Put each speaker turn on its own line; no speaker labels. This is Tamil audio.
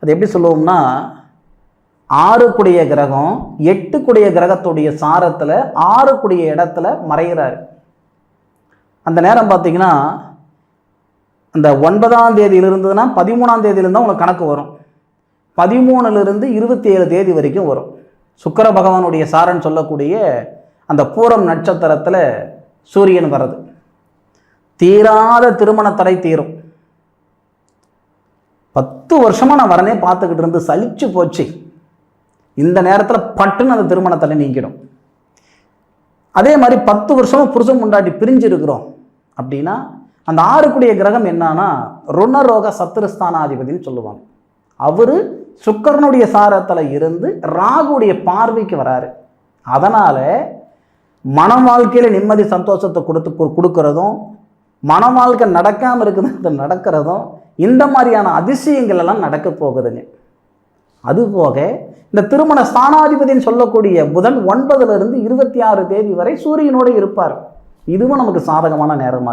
அது எப்படி சொல்லுவோம்னா ஆறுக்குடைய கிரகம் எட்டுக்குடைய கிரகத்துடைய சாரத்தில் ஆறுக்குடைய இடத்துல மறைகிறாரு. அந்த நேரம் பார்த்தீங்கன்னா அந்த ஒன்பதாம் தேதியில் இருந்ததுன்னா பதிமூணாம் தேதியிலிருந்தால் உங்களுக்கு கணக்கு வரும். பதிமூணுலேருந்து இருபத்தி ஏழு தேதி வரைக்கும் வரும். சுக்கர பகவானுடைய சாரன் சொல்லக்கூடிய அந்த பூரம் நட்சத்திரத்தில் சூரியன் வர்றது. தீராத திருமண தடை தீரும். பத்து வருஷமாக நான் வரனே பார்த்துக்கிட்டு இருந்து சலிச்சு போச்சு. இந்த நேரத்தில் பட்டுன்னு அந்த திருமணத்தில் நீங்கிடும். அதே மாதிரி பத்து வருஷமும் புருஷன் முண்டாட்டி பிரிஞ்சிருக்கிறோம் அப்படின்னா அந்த ஆறுக்குடைய கிரகம் என்னன்னா ருணரோக சத்துருஸ்தானாதிபதினு சொல்லுவாங்க. அவர் சுக்கரனுடைய சாரத்தில் இருந்து ராகுடைய பார்வைக்கு வராரு. அதனால் மன வாழ்க்கையில் நிம்மதி சந்தோஷத்தை கொடுத்து கு- கொடுக்கறதும் மன வாழ்க்கை நடக்காமல் இருக்கிறது நடக்கிறதும் இந்த மாதிரியான அதிசயங்கள் எல்லாம் நடக்க போகுதுங்க அதுபோக இந்த திருமண ஸ்தானாதிபதின்னு சொல்லக்கூடிய புதன் ஒன்பதுலேருந்து இருபத்தி ஆறு தேதி வரை சூரியனோடு இருப்பார். இதுவும் நமக்கு சாதகமான நேரமாக